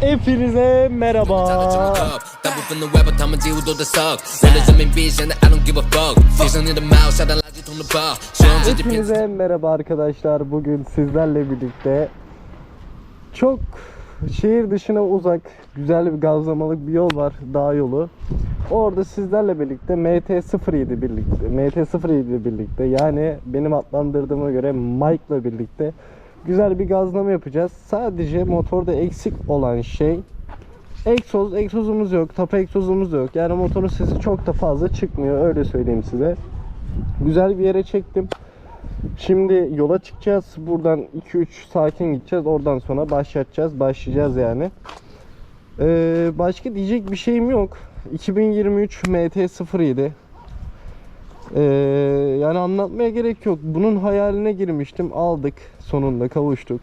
Hepinize merhaba. Hepinize merhaba arkadaşlar. Bugün sizlerle birlikte çok şehir dışına uzak güzel bir gazlamalık bir yol var. Dağ yolu. Orada sizlerle birlikte MT-07 birlikte MT-07 birlikte yani benim adlandırdığıma göre Mike'la birlikte güzel bir gazlama yapacağız. Sadece motorda eksik olan şey egzoz, egzozumuz yok, tapa egzozumuz yok. Yani motorun sesi çok da fazla çıkmıyor öyle söyleyeyim size. Güzel bir yere çektim. Şimdi yola çıkacağız. Buradan 2-3 sakin gideceğiz. Oradan sonra başlatacağız. Başlayacağız yani. Ee, başka diyecek bir şeyim yok. 2023 MT-07. Ee, yani anlatmaya gerek yok. Bunun hayaline girmiştim. Aldık. Sonunda kavuştuk.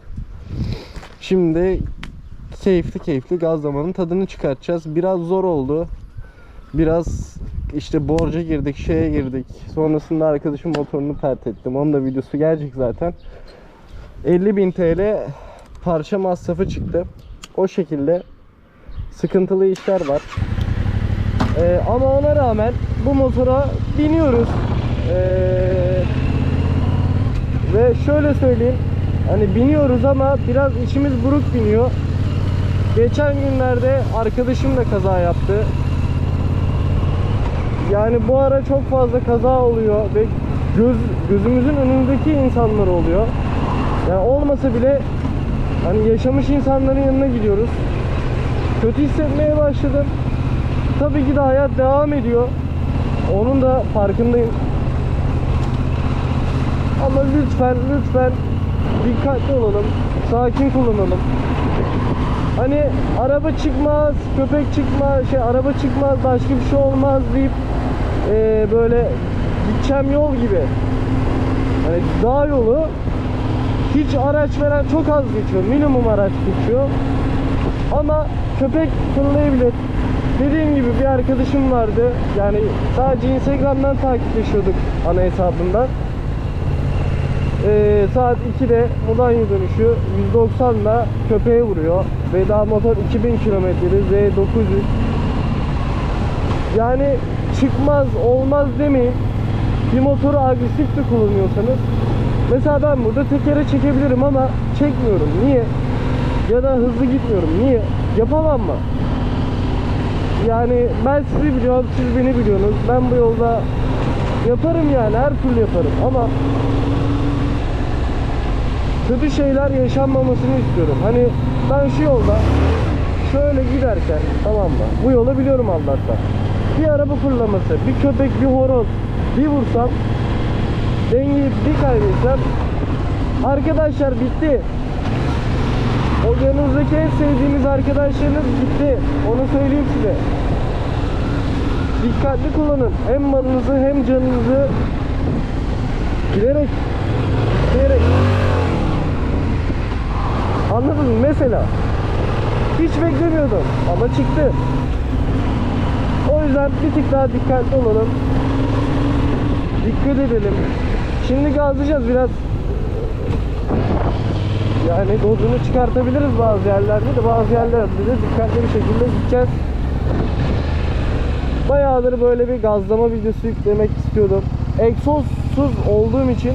Şimdi keyifli keyifli gazlamanın tadını çıkartacağız. Biraz zor oldu. Biraz işte borca girdik, şeye girdik. Sonrasında arkadaşım motorunu pert ettim. Onun da videosu gelecek zaten. 50.000 TL parça masrafı çıktı. O şekilde sıkıntılı işler var. Ee, ama ona rağmen bu motora biniyoruz. Ee, ve şöyle söyleyeyim. Hani biniyoruz ama biraz içimiz buruk biniyor. Geçen günlerde arkadaşım da kaza yaptı. Yani bu ara çok fazla kaza oluyor ve göz, gözümüzün önündeki insanlar oluyor. Yani olmasa bile hani yaşamış insanların yanına gidiyoruz. Kötü hissetmeye başladım. Tabii ki de hayat devam ediyor. Onun da farkındayım. Ama lütfen lütfen dikkatli olalım. Sakin kullanalım. Hani araba çıkmaz, köpek çıkmaz, şey araba çıkmaz, başka bir şey olmaz deyip eee, böyle gideceğim yol gibi. Hani dağ yolu hiç araç veren çok az geçiyor. Minimum araç geçiyor. Ama köpek fırlayabilir. Dediğim gibi bir arkadaşım vardı. Yani sadece Instagram'dan takipleşiyorduk ana hesabından. Ee, saat 2'de Mudanya dönüşü 190'la köpeğe vuruyor. Ve daha motor 2000 kilometreli Z900. Yani çıkmaz olmaz demeyin. Bir motoru agresif de kullanıyorsanız. Mesela ben burada tekere çekebilirim ama çekmiyorum. Niye? Ya da hızlı gitmiyorum. Niye? Yapamam mı? Yani ben sizi biliyorum, siz beni biliyorsunuz. Ben bu yolda yaparım yani her türlü yaparım ama kötü şeyler yaşanmamasını istiyorum. Hani ben şu yolda şöyle giderken tamam mı? Bu yolu biliyorum Allah'tan. Bir araba fırlaması, bir köpek, bir horoz, bir vursam dengeyi bir kaybetsem arkadaşlar bitti. O yanınızdaki en sevdiğiniz arkadaşlarınız gitti. Onu söyleyeyim size. Dikkatli kullanın. Hem malınızı hem canınızı bilerek bilerek Anladın mı? Mesela hiç beklemiyordum ama çıktı. O yüzden bir tık daha dikkatli olalım. Dikkat edelim. Şimdi gazlayacağız biraz. Yani dozunu çıkartabiliriz bazı yerlerde de bazı yerlerde de dikkatli bir şekilde gideceğiz. Bayağıdır böyle bir gazlama videosu yüklemek istiyordum. Egzozsuz olduğum için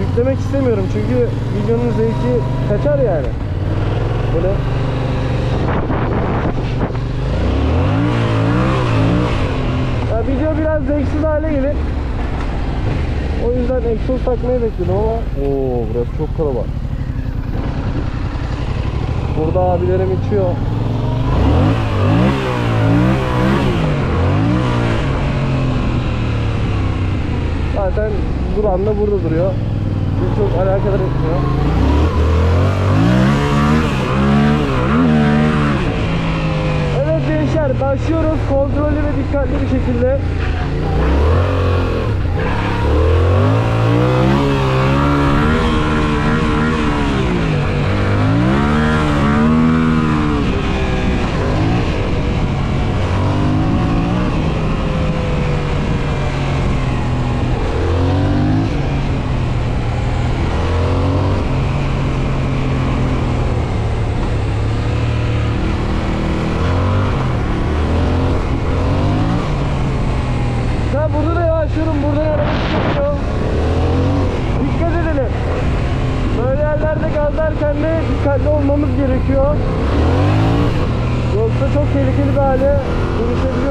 yüklemek istemiyorum çünkü videonun zevki kaçar yani. Böyle video biraz zevksiz hale gelir. O yüzden egzoz takmayı bekledim ama Oo burası çok kalabalık. Burada abilerim içiyor. Zaten duran da burada duruyor. Bizi çok alakadar etmiyor. Evet gençler başlıyoruz kontrollü ve dikkatli bir şekilde. Tehlikeli bir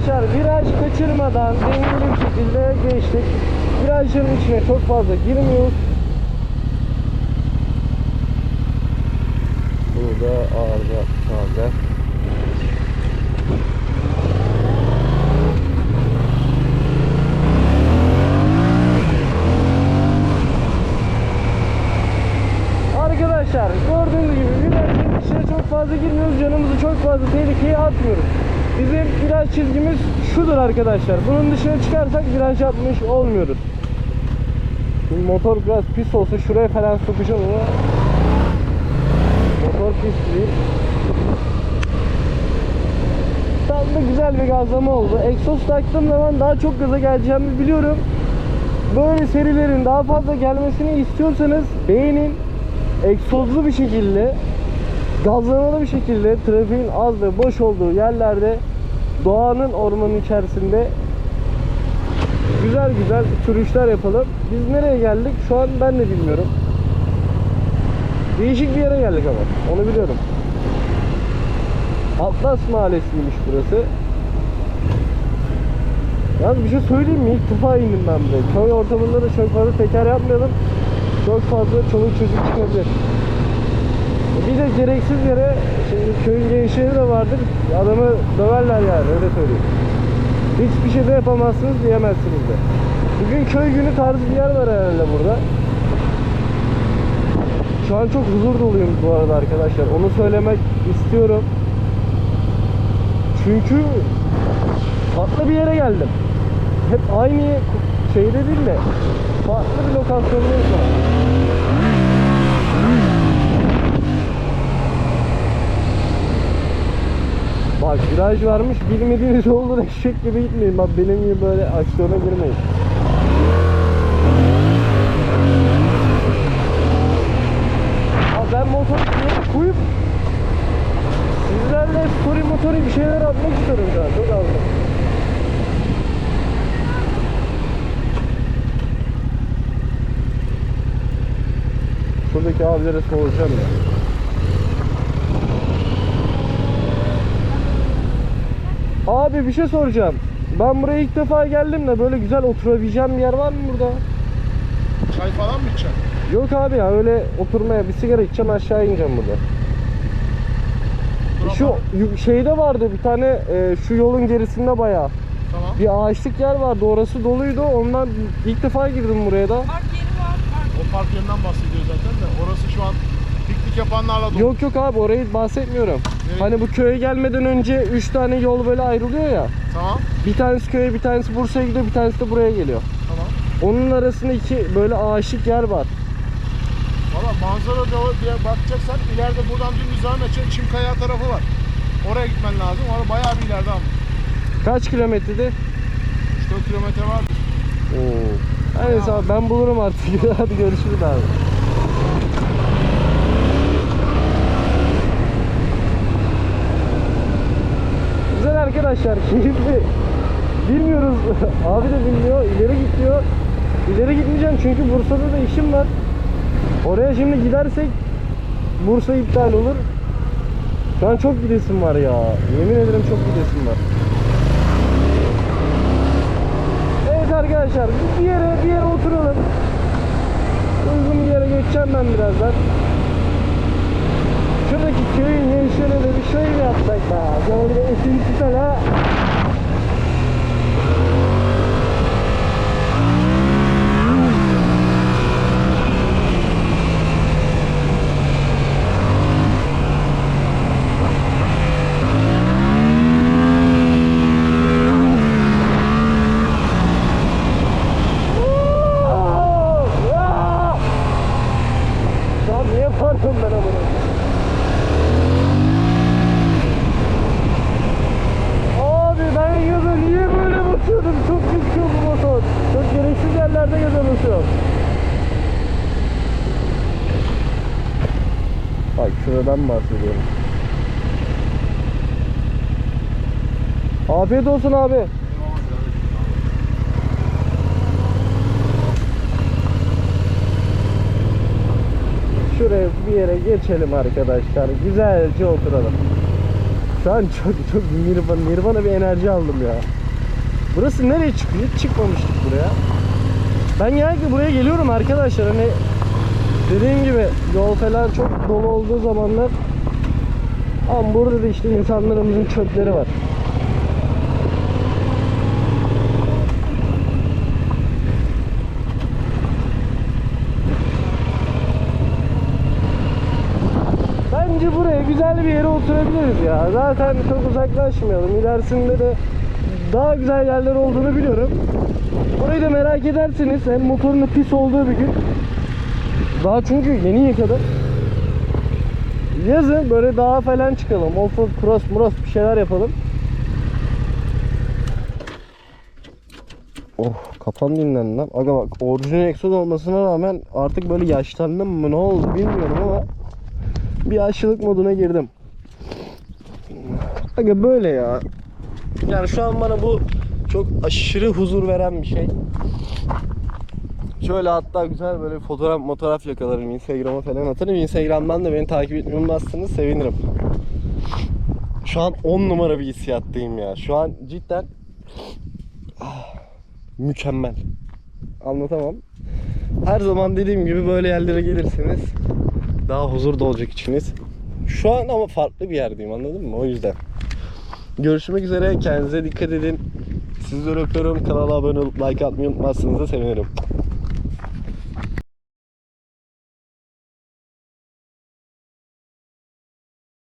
arkadaşlar viraj kaçırmadan dengeli bir şekilde geçtik. Virajların içine çok fazla girmiyoruz. Burada arıza sağda. Arkadaşlar gördüğünüz gibi virajın içine çok fazla girmiyoruz. Canımızı çok fazla tehlikeye atmıyoruz. Bizim viraj çizgimiz şudur arkadaşlar. Bunun dışına çıkarsak viraj yapmış olmuyoruz. Şimdi motor biraz pis olsa şuraya falan sokacağım ama motor pis değil. Tam da güzel bir gazlama oldu. Egzoz taktığım zaman daha çok gaza geleceğimi biliyorum. Böyle serilerin daha fazla gelmesini istiyorsanız beğenin. Egzozlu bir şekilde gazlamalı bir şekilde trafiğin az ve boş olduğu yerlerde doğanın ormanın içerisinde güzel güzel sürüşler yapalım. Biz nereye geldik? Şu an ben de bilmiyorum. Değişik bir yere geldik ama. Onu biliyorum. Atlas Mahallesi'ymiş burası. Yalnız bir şey söyleyeyim mi? İlk defa indim ben buraya. Köy ortamında da çok fazla teker yapmayalım. Çok fazla çoluk çocuk çıkabilir. Bir de gereksiz yere şimdi köyün gençleri de vardır. Adamı döverler yani öyle söyleyeyim. Hiçbir şey de yapamazsınız diyemezsiniz de. Bugün köy günü tarzı bir yer var herhalde burada. Şu an çok huzur doluyum bu arada arkadaşlar. Onu söylemek istiyorum. Çünkü farklı bir yere geldim. Hep aynı şeyde değil de farklı bir lokasyondayız şu. Bak viraj varmış bilmediğiniz yolda eşek gibi gitmeyin. Bak benim gibi böyle aksiyona girmeyin. Abi ben motoru koyup sizlerle story motoru bir şeyler atmak istiyorum an. Çok az. Şuradaki abilere soracağım ya. Abi bir şey soracağım. Ben buraya ilk defa geldim de böyle güzel oturabileceğim bir yer var mı burada? Çay falan mı içeceksin? Yok abi ya öyle oturmaya bir sigara içeceğim aşağı ineceğim burada. Şu yu- şeyde vardı bir tane e, şu yolun gerisinde bayağı Tamam. bir ağaçlık yer vardı orası doluydu ondan ilk defa girdim buraya da. Park yeri var. Park. O park yerinden bahsediyor zaten de orası şu an piknik yapanlarla dolu. Yok yok abi orayı bahsetmiyorum. Hani bu köye gelmeden önce 3 tane yol böyle ayrılıyor ya. Tamam. Bir tanesi köye bir tanesi Bursa'ya gidiyor bir tanesi de buraya geliyor. Tamam. Onun arasında iki böyle ağaçlık yer var. Valla manzara dağı diye bakacaksan ileride buradan dümdüz devam edeceksin. Çimkaya tarafı var. Oraya gitmen lazım. Orada bayağı bir ileride ama. Kaç kilometrede? 3-4 kilometre vardır. Oo. Neyse abi ben bulurum artık. Hadi görüşürüz abi. Güzel arkadaşlar, keyifli. Bilmiyoruz. abi de bilmiyor. İleri git diyor. İleri gitmeyeceğim çünkü Bursa'da da işim var. Oraya şimdi gidersek Bursa iptal olur. Şu an çok gidesim var ya. Yemin ederim çok gidesim var. Evet arkadaşlar bir yere bir yere oturalım. Uygun bir yere geçeceğim ben birazdan. Şuradaki köyün gençlerine de bir şöyle yapsak be. Böyle esintisel ha. Ya niye pardon ben amına? Abi ben yazın niye böyle basıyordum? Çok güçlü bu motor. Çok gereksiz yerlerde gaza basıyorum. Bak şuradan bahsediyorum. Afiyet olsun abi. Şuraya bir yere geçelim arkadaşlar. Güzelce oturalım. Şu an çok çok nirvana, nirvana bir enerji aldım ya. Burası nereye çıkıyor? Hiç çıkmamıştık buraya. Ben genellikle buraya geliyorum arkadaşlar. Hani dediğim gibi yol falan çok dolu olduğu zamanlar ama burada da işte insanlarımızın çöpleri var. Bence buraya güzel bir yere oturabiliriz ya. Zaten çok uzaklaşmayalım. İlerisinde de daha güzel yerler olduğunu biliyorum. Orayı da merak ederseniz hem motorun pis olduğu bir gün. Daha çünkü yeni yıkadım. Yazın böyle dağa falan çıkalım. Offroad, cross, muros bir şeyler yapalım. Oh kafam dinlendi lan. Aga bak orijinal egzoz olmasına rağmen artık böyle yaşlandım mı ne oldu bilmiyorum ama bir aşılık moduna girdim. Aga böyle ya. Yani şu an bana bu çok aşırı huzur veren bir şey. Şöyle hatta güzel böyle fotoğraf fotoğraf yakalarım Instagram'a falan atarım. Instagram'dan da beni takip etmeyi sevinirim. Şu an 10 numara bir hissiyattayım ya. Şu an cidden ah, mükemmel. Anlatamam. Her zaman dediğim gibi böyle yerlere gelirseniz daha huzur da olacak içiniz. Şu an ama farklı bir yerdeyim anladın mı? O yüzden. Görüşmek üzere. Kendinize dikkat edin. Sizleri öpüyorum. Kanala abone olup like atmayı unutmazsanız da sevinirim.